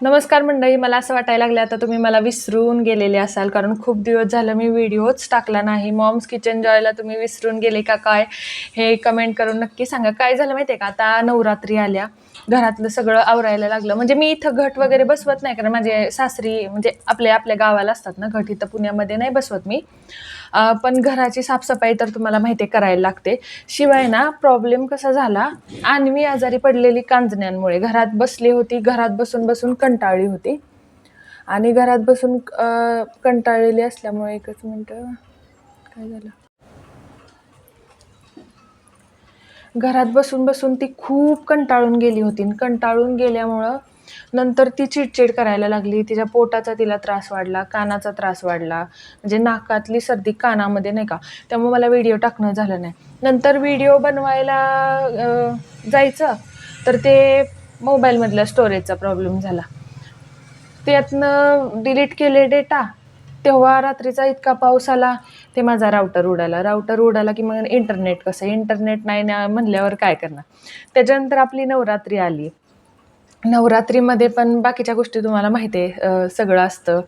नमस्कार मंडळी मला असं वाटायला लागलं आता तुम्ही मला विसरून गेलेले असाल कारण खूप दिवस झालं मी व्हिडिओच टाकला नाही. मॉम्स किचन जॉयला तुम्ही विसरून गेले का काय हे कमेंट करून नक्की सांगा. काय झालं माहिती आहे का? आता नवरात्री आल्या घरातलं सगळं आवरायला लागलं. म्हणजे मी इथं घट वगैरे बसवत नाही कारण माझे सासरी म्हणजे आपल्या आपल्या गावाला असतात ना घट इथं पुण्यामध्ये नाही बसवत मी. पण घराची साफसफाई तर तुम्हाला माहिती आहे करायला लागते. शिवाय ना प्रॉब्लेम कसा झाला आणवी आजारी पडलेली कांजण्यांमुळे. घरात बसली होती घरात बसून बसून कंटाळली होती. आणि घरात बसून कंटाळलेली असल्यामुळे एकच मिनटं काय झालं? घरात बसून बसून ती खूप कंटाळून गेली होती. आणि कंटाळून गेल्यामुळं नंतर ती चिडचिड करायला लागली तिच्या पोटाचा तिला त्रास वाढला कानाचा त्रास वाढला म्हणजे नाकातली सर्दी कानामध्ये नाही का? त्यामुळे मला व्हिडिओ टाकणं झालं नाही. नंतर व्हिडिओ बनवायला जायचं तर ते मोबाईलमधल्या स्टोरेजचा प्रॉब्लेम झाला. त्यातनं डिलीट केले डेटा तेव्हा रात्रीचा इतका पाऊस आला ते माझा राऊटर उडाला. राऊटर उडाला की मग इंटरनेट कसं? इंटरनेट नाही ना म्हणल्यावर काय करणार? त्याच्यानंतर आपली नवरात्री आली. नवरात्रीमध्ये पण बाकीच्या गोष्टी तुम्हाला माहिती आहे सगळं असतं.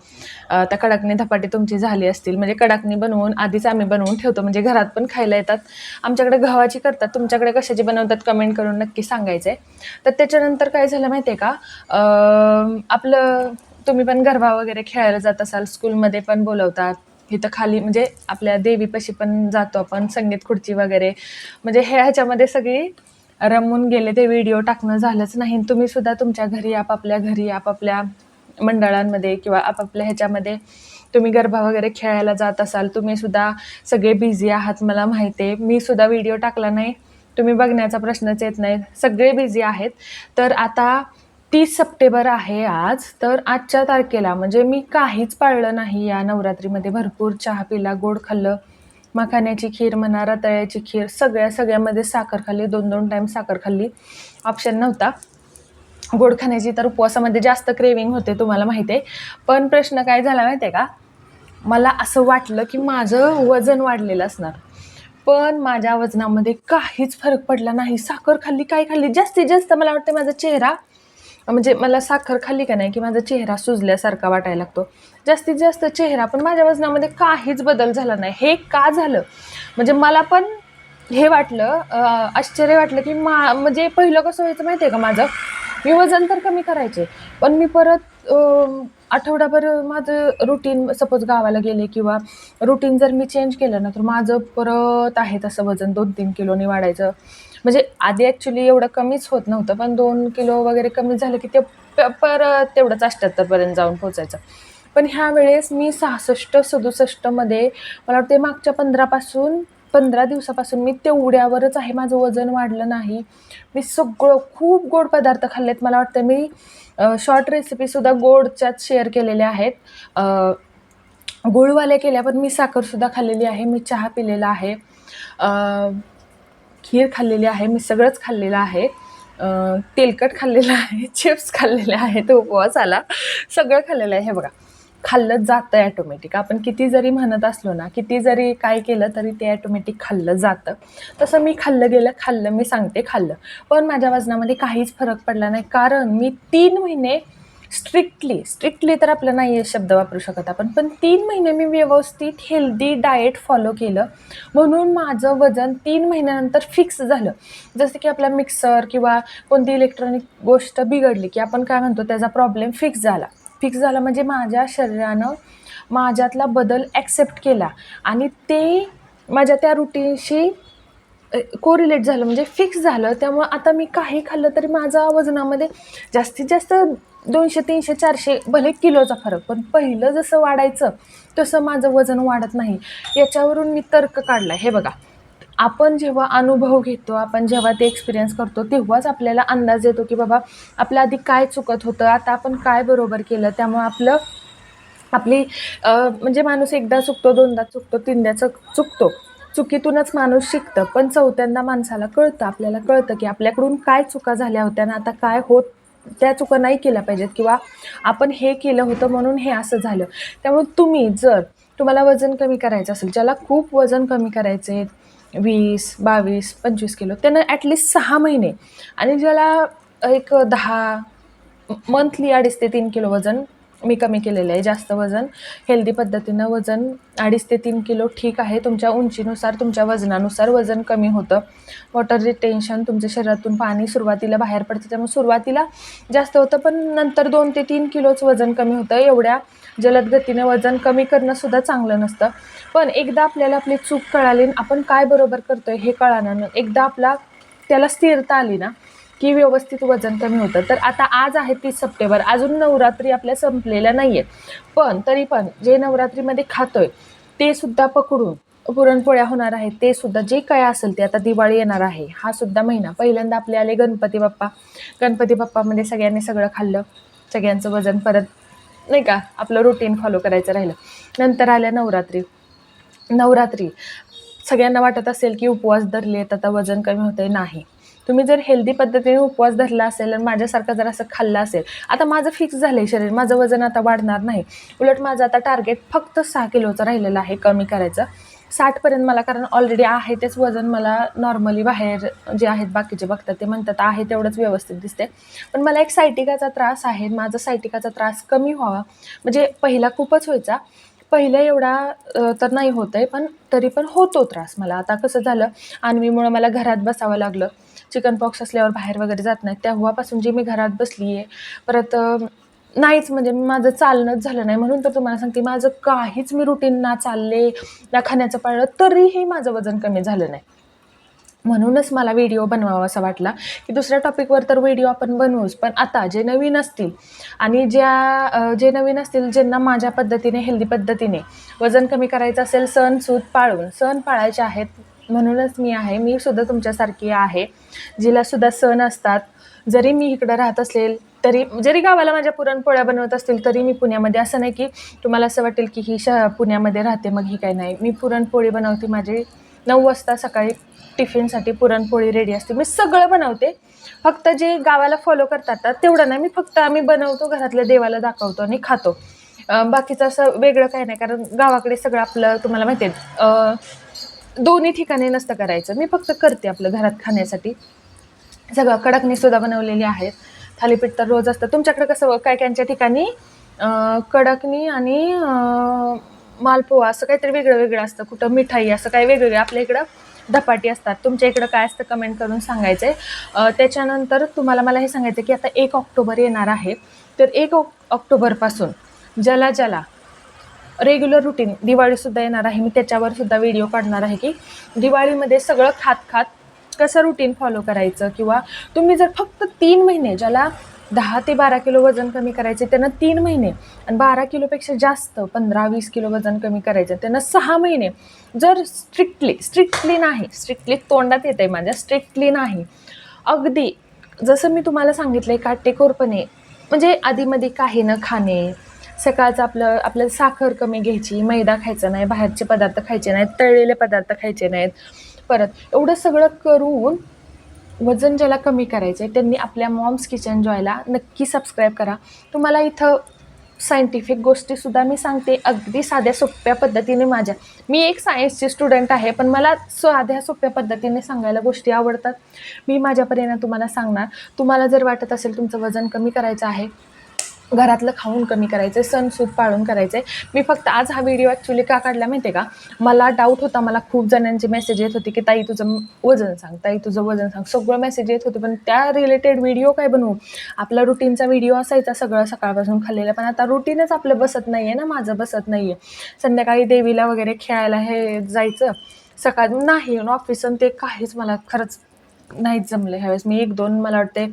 त्या कडाकणी धपाटे तुमची झाली असतील. म्हणजे कडाकणी बनवून आधीच आम्ही बनवून ठेवतो. म्हणजे घरात पण खायला येतात. आमच्याकडे गव्हाची करतात. तुमच्याकडे कशाची बनवतात कमेंट करून नक्की सांगायचं आहे तर त्याच्यानंतर काय झालं माहिती आहे का? आपलं तुम्ही पण गरबा वगैरे खेळायला जात असाल स्कूलमध्ये पण बोलवतात. इथं खाली म्हणजे आपल्या देवीपाशी पण जातो आपण संगीत खुर्ची वगैरे. म्हणजे हे ह्याच्यामध्ये सगळी रमून गेले ते व्हिडिओ टाकणं झालंच नाही. तुम्ही सुद्धा तुमच्या घरी आपापल्या घरी आपापल्या मंडळांमध्ये किंवा आपापल्या ह्याच्यामध्ये तुम्ही गरबा वगैरे खेळायला जात असाल तुम्ही सुद्धा सगळे बिझी आहात मला माहिती आहे. मी सुद्धा व्हिडिओ टाकला नाही. तुम्ही बघण्याचा प्रश्नच येत नाही. सगळे बिझी आहेत. तर आता तीस सप्टेंबर आहे आज. तर आजच्या तारखेला म्हणजे मी काहीच पाळलं नाही या नवरात्रीमध्ये. भरपूर चहा पिला गोड खाल्लं. मखाण्याची खीर म्हणा रताळ्याची खीर सगळ्या सगळ्यामध्ये साखर खाल्ली दोन दोन टाईम साखर खाल्ली. ऑप्शन नव्हता. गोड खाण्याची तर उपवासामध्ये जास्त क्रेविंग होते तुम्हाला माहिती आहे. पण प्रश्न काय झाला माहिती आहे का? मला असं वाटलं की माझं वजन वाढलेलं असणार. पण माझ्या वजनामध्ये काहीच फरक पडला नाही. साखर खाल्ली काय खाल्ली? जास्तीत जास्त मला वाटतं माझा चेहरा म्हणजे मला साखर खाल्ली का नाही की माझा चेहरा सुजल्यासारखा वाटायला लागतो. जास्तीत जास्त चेहरा पण माझ्या वजनामध्ये काहीच बदल झाला नाही. हे का झालं? म्हणजे मला पण हे वाटलं आश्चर्य वाटलं की मा म्हणजे पहिलं कसं व्हायचं माहिती आहे का माझं? मी वजन तर कमी करायचे पण मी परत आठवडाभर माझं रुटीन सपोज गावाला गेले किंवा रुटीन जर मी चेंज केलं ना तर माझं परत आहे तसं वजन दोन तीन किलोनी वाढायचं. म्हणजे आधी ॲक्च्युली एवढं कमीच होत नव्हतं पण दोन किलो वगैरे कमी झालं की ते प- परत तेवढंच अष्ट्याहत्तरपर्यंत जाऊन पोचायचं पण ह्या वेळेस मी सहासष्ट सदुसष्टमध्ये मला वाटते मागच्या पंधरापासून पंधरा दिवसापासून मी तेवढ्यावरच आहे माझं वजन वाढलं नाही. मी सगळं खूप गोड पदार्थ खाल्लेत मला वाटतं मी शॉर्ट रेसिपीसुद्धा गोडच्यात शेअर केलेल्या आहेत. गुळवाल्या केल्या पण मी साखरसुद्धा खाल्लेली आहे मी चहा पिलेला आहे. खीर खाल्लेली आहे मी सगळंच खाल्लेलं आहे. तेलकट खाल्लेलं आहे चिप्स खाल्लेले आहेत उपवासाला सगळं खाल्लेलं आहे. हे बघा खाल्लं जातं ॲटोमॅटिक आपण किती जरी म्हणत असलो ना किती जरी काय केलं तरी ते ॲटोमॅटिक खाल्लं जातं. तसं मी खाल्लं गेलं खाल्लं मी सांगते खाल्लं. पण माझ्या वजनामध्ये काहीच फरक पडला नाही. कारण मी तीन महिने स्ट्रिक्टली स्ट्रिक्टली तर आपलं नाही आहे शब्द वापरू शकत आपण पण तीन महिने मी व्यवस्थित हेल्दी डाएट फॉलो केलं. म्हणून माझं वजन तीन महिन्यानंतर फिक्स झालं. जसं की आपला मिक्सर किंवा कोणती इलेक्ट्रॉनिक गोष्ट बिघडली की आपण काय म्हणतो त्याचा प्रॉब्लेम फिक्स झाला. फिक्स झाला म्हणजे माझ्या शरीरानं माझ्यातला बदल ॲक्सेप्ट केला. आणि ते माझ्या त्या रुटीनशी कोरिलेट झालं म्हणजे फिक्स झालं. त्यामुळं आता मी काही खाल्लं तरी माझा वजनामध्ये जास्तीत जास्त दोनशे तीनशे चारशे भले किलोचा फरक पण पहिलं जसं वाढायचं तसं माझं वजन वाढत नाही. याच्यावरून मी तर्क काढला हे बघा आपण जेव्हा अनुभव घेतो आपण जेव्हा ते एक्सपिरियन्स करतो तेव्हाच आपल्याला अंदाज येतो की बाबा आपल्या आधी काय चुकत होतं आता आपण काय बरोबर केलं त्यामुळं आपलं आपली म्हणजे माणूस एकदा चुकतो दोनदा चुकतो तीनदा चुक चुकतो. चुकीतूनच माणूस शिकतं. पण चौथ्यांदा माणसाला कळतं आपल्याला कळतं की आपल्याकडून काय चुका झाल्या होत्या ना आता काय होत त्या चुका नाही केल्या पाहिजेत किंवा आपण हे केलं होतं म्हणून हे असं झालं. त्यामुळे तुम्ही जर तुम्हाला वजन कमी करायचं असेल ज्याला खूप वजन कमी करायचं आहे वीस बावीस पंचवीस किलो त्यानं ॲटलिस्ट सहा महिने आणि ज्याला एक दहा मंथली अडीच ते तीन किलो वजन मी कमी केलेलं आहे जास्त वजन. हेल्दी पद्धतीनं वजन अडीच ते तीन किलो ठीक आहे. तुमच्या उंचीनुसार तुमच्या वजनानुसार वजन कमी होतं. वॉटर रिटेन्शन तुमच्या शरीरातून पाणी सुरुवातीला बाहेर पडतं. त्यामुळे सुरुवातीला जास्त होतं पण नंतर दोन ते तीन किलोच वजन कमी होतं. एवढ्या जलद गतीने वजन कमी करणंसुद्धा चांगलं नसतं. पण एकदा आपल्याला आपली चूक कळाली आपण काय बरोबर करतो आहे हे कळालं एकदा आपला त्याला स्थिरता आली ना की व्यवस्थित वजन कमी होतं. तर आता आज आहे तीस सप्टेंबर. अजून नवरात्री आपल्या संपलेल्या नाही आहे पण तरी पण जे नवरात्रीमध्ये खातोय ते सुद्धा पकडून पुरणपोळ्या होणार आहेत ते सुद्धा जे काय असेल ते आता दिवाळी येणार आहे. हा सुद्धा महिना. पहिल्यांदा आपले आले गणपती बाप्पा. गणपती बाप्पामध्ये सगळ्यांनी सगळं खाल्लं. सगळ्यांचं वजन परत नाही का आपलं रुटीन फॉलो करायचं राहिलं. नंतर आल्या नवरात्री. नवरात्री. सगळ्यांना वाटत असेल की उपवास धरले आहेत आता वजन कमी होते नाही. तुम्ही जर हेल्दी पद्धतीने उपवास धरला असेल आणि माझ्यासारखं जर असं खाल्लं असेल आता माझं फिक्स झालं आहे शरीर माझं वजन आता वाढणार नाही. उलट माझं आता टार्गेट फक्त सहा किलोचं राहिलेलं आहे कमी करायचं. साठपर्यंत मला कारण ऑलरेडी आहे तेच वजन मला नॉर्मली बाहेर जे आहेत बाकीचे बघतात ते म्हणतात आहे तेवढंच व्यवस्थित दिसते पण मला एक सायटिकाचा त्रास आहे माझा सायटिकाचा त्रास कमी व्हावा. म्हणजे पहिला खूपच व्हायचा. पहिल्या एवढा तर नाही होत आहे पण तरी पण होतो त्रास मला. आता कसं झालं आणवीमुळं मला घरात बसावं लागलं. चिकन पॉक्स असल्यावर बाहेर वगैरे जात नाही तेव्हापासून जी मी घरात बसली आहे परत नाहीच म्हणजे माझं चालणंच झालं नाही. म्हणून तर तुम्हाला सांगते माझं काहीच मी रुटीन ना चालले ना खाण्याचं पाळलं तरीही माझं वजन कमी झालं नाही. म्हणूनच मला व्हिडिओ बनवावा असा वाटला की दुसऱ्या टॉपिकवर तर व्हिडिओ आपण बनवूच पण आता जे नवीन असतील आणि ज्या जे नवीन असतील ज्यांना माझ्या पद्धतीने हेल्दी पद्धतीने वजन कमी करायचं असेल सण सूत पाळून सण पाळायचे आहेत म्हणूनच मी आहे मी सुद्धा तुमच्यासारखी आहे. जिला सुद्धा सण असतात. जरी मी इकडं राहत असेल तरी जरी गावाला माझ्या पुरणपोळ्या बनवत असतील तरी मी पुण्यामध्ये. असं नाही की तुम्हाला असं वाटेल की ही श पुण्यामध्ये राहते मग ही काय नाही. मी पुरणपोळी बनवते माझी नऊ वाजता सकाळी टिफिनसाठी पुरणपोळी रेडी असते. मी सगळं बनवते. फक्त जे गावाला फॉलो करतात तेवढं नाही. मी फक्त आम्ही बनवतो घरातल्या देवाला दाखवतो आणि खातो. बाकीचं असं वेगळं काही नाही कारण गावाकडे सगळं आपलं तुम्हाला माहिती आहे दोन्ही ठिकाणी नसतं करायचं. मी फक्त करते आपलं घरात खाण्यासाठी. सगळं कडकणी सुद्धा बनवलेली आहेत. थालीपीठ तर रोज असतं. तुमच्याकडे कसं काय कायच्या ठिकाणी? कडकनी कडकणी आणि मालपोवा मालपोहा असं काहीतरी वेगळं वेगळं असतं. कुठं मिठाई असं काही वेगवेगळं. आपल्या इकडं धपाटी असतात. तुमच्या इकडं काय असतं कमेंट करून सांगायचं आहे त्याच्यानंतर तुम्हाला मला हे सांगायचं की आता एक ऑक्टोबर येणार आहे. तर एक ऑक्टोबरपासून ज्याला ज्याला रेग्युलर रुटीन दिवाळीसुद्धा येणार आहे. मी त्याच्यावर सुद्धा व्हिडिओ काढणार आहे की दिवाळीमध्ये सगळं खात खात कसं रुटीन फॉलो करायचं? किंवा तुम्ही जर फक्त तीन महिने ज्याला दहा ते बारा किलो वजन कमी करायचे त्यांना तीन महिने आणि बारा किलोपेक्षा जास्त पंधरा वीस किलो वजन कमी करायचं त्यांना सहा महिने जर स्ट्रिक्टली स्ट्रिक्टली नाही स्ट्रिक्टली तोंडात येत आहे माझ्या स्ट्रिक्टली नाही. अगदी जसं मी तुम्हाला सांगितलं आहे काटेकोरपणे म्हणजे आधीमध्ये काही न खाणे सकाळचं आपलं आपलं साखर कमी घ्यायची मैदा खायचा नाही बाहेरचे पदार्थ खायचे नाहीत तळलेले पदार्थ खायचे नाहीत. परत एवढं सगळं करून वजन ज्याला कमी करायचं आहे त्यांनी आपल्या मॉम्स किचन जॉयला नक्की सबस्क्राईब करा. तुम्हाला इथं सायंटिफिक गोष्टीसुद्धा मी सांगते अगदी साध्या सोप्या पद्धतीने माझ्या. मी एक सायन्सची स्टुडंट आहे पण मला साध्या सोप्या पद्धतीने सांगायला गोष्टी आवडतात. मी माझ्यापर्यंत तुम्हाला सांगणार. तुम्हाला जर वाटत असेल तुमचं वजन कमी करायचं आहे घरातलं खाऊन कमी करायचं आहे सणसूद पाळून करायचं आहे मी फक्त आज हा व्हिडिओ ॲक्च्युली का काढला माहिती आहे का? मला डाऊट होता मला खूप जणांचे मेसेज येत होते की ताई तुझं वजन सांग ताई तुझं वजन सांग. सगळं मेसेज येत होते पण त्या रिलेटेड व्हिडिओ काय बनवू? आपला रुटीनचा व्हिडिओ असायचा सगळं सकाळपासून खाल्लेला पण आता रुटीनच आपलं बसत नाही आहे ना माझं बसत नाही आहे संध्याकाळी देवीला वगैरे खेळायला हे जायचं. सकाळ नाही ऑफिस आणि ते काहीच मला खरंच नाहीच जमलं. ह्यावेळेस मी एक दोन मला वाटते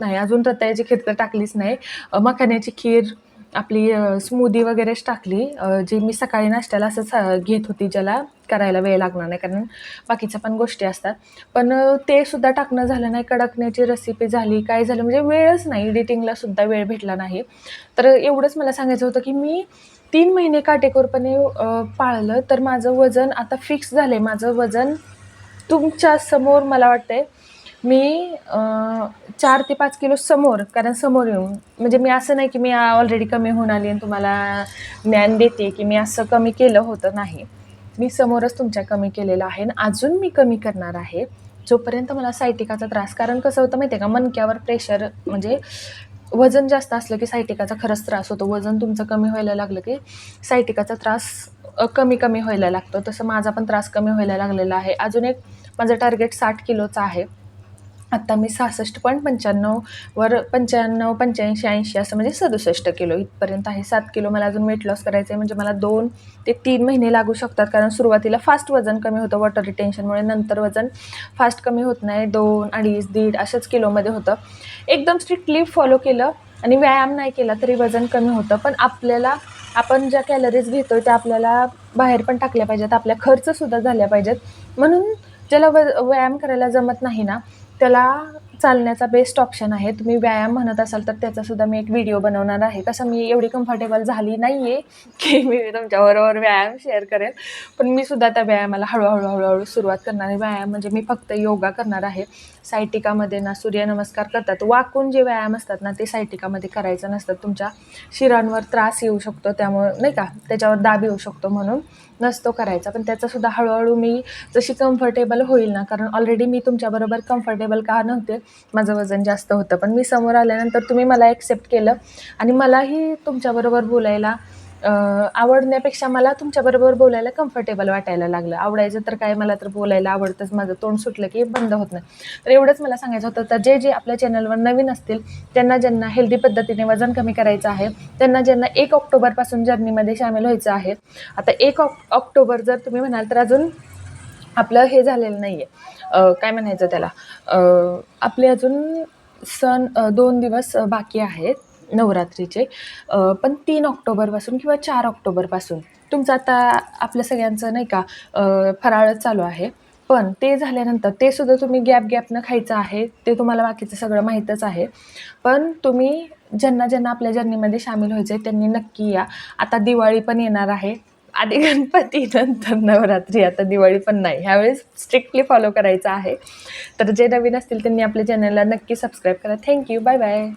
नाही अजून रताळ्याची खीर तर टाकलीच नाही. मखान्याची मखाण्याची खीर आपली स्मूदी वगैरेच टाकली. जी मी सकाळी नाश्त्याला असंच घेत होती ज्याला करायला वेळ लागणार नाही कारण बाकीच्या पण गोष्टी असतात. पण ते सुद्धा टाकणं झालं नाही. कडकण्याची रेसिपी झाली काय झालं म्हणजे वेळच नाही. एडिटिंगला सुद्धा वेळ भेटला नाही. तर एवढंच मला सांगायचं होतं की मी तीन महिने काटेकोरपणे पाळलं तर माझं वजन आता फिक्स झालं आहे माझं वजन तुमच्यासमोर मला वाटतंय मी चार ते पाच किलो समोर कारण समोर येऊन म्हणजे मी असं नाही की मी ऑलरेडी कमी होऊन आली आणि तुम्हाला ज्ञान देते की मी असं कमी केलं होतं नाही. मी समोरच तुमच्या कमी केलेलं आहे आणि अजून मी कमी करणार आहे. जोपर्यंत मला सायटिकाचा त्रास कारण कसं होतं माहिती आहे का मनक्यावर प्रेशर म्हणजे वजन जास्त असलं की सायटिकाचा खरंच त्रास होतो. वजन तुमचं कमी व्हायला लागलं की सायटिकाचा त्रास कमी कमी व्हायला लागतो. तसं माझा पण त्रास कमी व्हायला लागलेला आहे. अजून एक माझं टार्गेट साठ किलोचं आहे. आत्ता मी सहासष्ट पॉईंट पंच्याण्णववर पंच्याण्णव पंच्याऐंशी ऐंशी असं म्हणजे सदुसष्ट किलो इथपर्यंत आहे. सात किलो मला अजून वेट लॉस करायचं आहे म्हणजे मला दोन ते तीन महिने लागू शकतात. कारण सुरुवातीला फास्ट वजन कमी होतं. वॉटर रिटेन्शनमुळे नंतर वजन फास्ट कमी होत नाही. दोन अडीच दीड अशाच किलोमध्ये होतं. एकदम स्ट्रिक्टली फॉलो केलं आणि व्यायाम नाही केला तरी वजन कमी होतं. पण आपल्याला आपण ज्या कॅलरीज घेतो त्या आपल्याला बाहेर पण टाकल्या पाहिजेत. आपल्या खर्चसुद्धा झाल्या पाहिजेत. म्हणून ज्याला व व्यायाम करायला जमत नाही ना त्याला चालण्याचा बेस्ट ऑप्शन आहे. तुम्ही व्यायाम म्हणत असाल तर त्याचासुद्धा मी एक व्हिडिओ बनवणार आहे. कसं मी एवढी कम्फर्टेबल झाली नाही आहे की मी तुमच्याबरोबर व्यायाम शेअर करेल. पण मी सुद्धा त्या व्यायामाला हळूहळू हळूहळू सुरुवात करणार आहे. व्यायाम म्हणजे मी फक्त योगा करणार आहे. सायटिकामध्ये ना सूर्यनमस्कार करतात. वाकून जे व्यायाम असतात ना ते सायटिकामध्ये करायचं नसतात तुमच्या शिरांवर त्रास येऊ शकतो त्यामुळं नाही का? त्याच्यावर दाब येऊ शकतो म्हणून. नसतो करायचा. पण त्याचासुद्धा हळूहळू मी जशी कम्फर्टेबल होईल ना कारण ऑलरेडी मी तुमच्याबरोबर कम्फर्टेबल का नव्हते माझं वजन जास्त होतं. पण मी समोर आल्यानंतर तुम्ही मला ॲक्सेप्ट केलं आणि मलाही तुमच्याबरोबर बोलायला आवडण्यापेक्षा मला तुमच्याबरोबर बोलायला कम्फर्टेबल वाटायला लागलं. आवडायचं तर काय मला तर बोलायला आवडतंच. माझं तोंड सुटलं की बंद होत नाही. तर एवढंच मला सांगायचं होतं तर जे जे आपल्या चॅनलवर नवीन असतील त्यांना ज्यांना हेल्दी पद्धतीने वजन कमी करायचं आहे त्यांना ज्यांना एक ऑक्टोबरपासून जर्नीमध्ये सामील व्हायचं आहे आता एक ऑक ऑक्टोबर जर तुम्ही म्हणाल तर अजून आपलं हे झालेलं नाही आहे काय म्हणायचं त्याला? आपले अजून सण दोन दिवस बाकी आहेत. नवरात्रीचे. पण तीन ऑक्टोबरपासून किंवा चार ऑक्टोबरपासून. तुमचं आता आपल्या सगळ्यांचं नाही का फराळच चालू आहे. पण ते झाल्यानंतर ते सुद्धा तुम्ही गॅप गॅपनं खायचं आहे ते तुम्हाला बाकीचं सगळं माहीतच आहे. पण तुम्ही ज्यांना ज्यांना आपल्या जर्नीमध्ये सामील व्हायचं आहे त्यांनी नक्की या. आता दिवाळी पण येणार आहे. आधी गणपती नंतर नवरात्री. आता दिवाळी पण नाही. ह्यावेळेस स्ट्रिक्टली फॉलो करायचं आहे. तर जे नवीन असतील त्यांनी आपल्या चॅनलला नक्की सबस्क्राईब करा. Thank you bye bye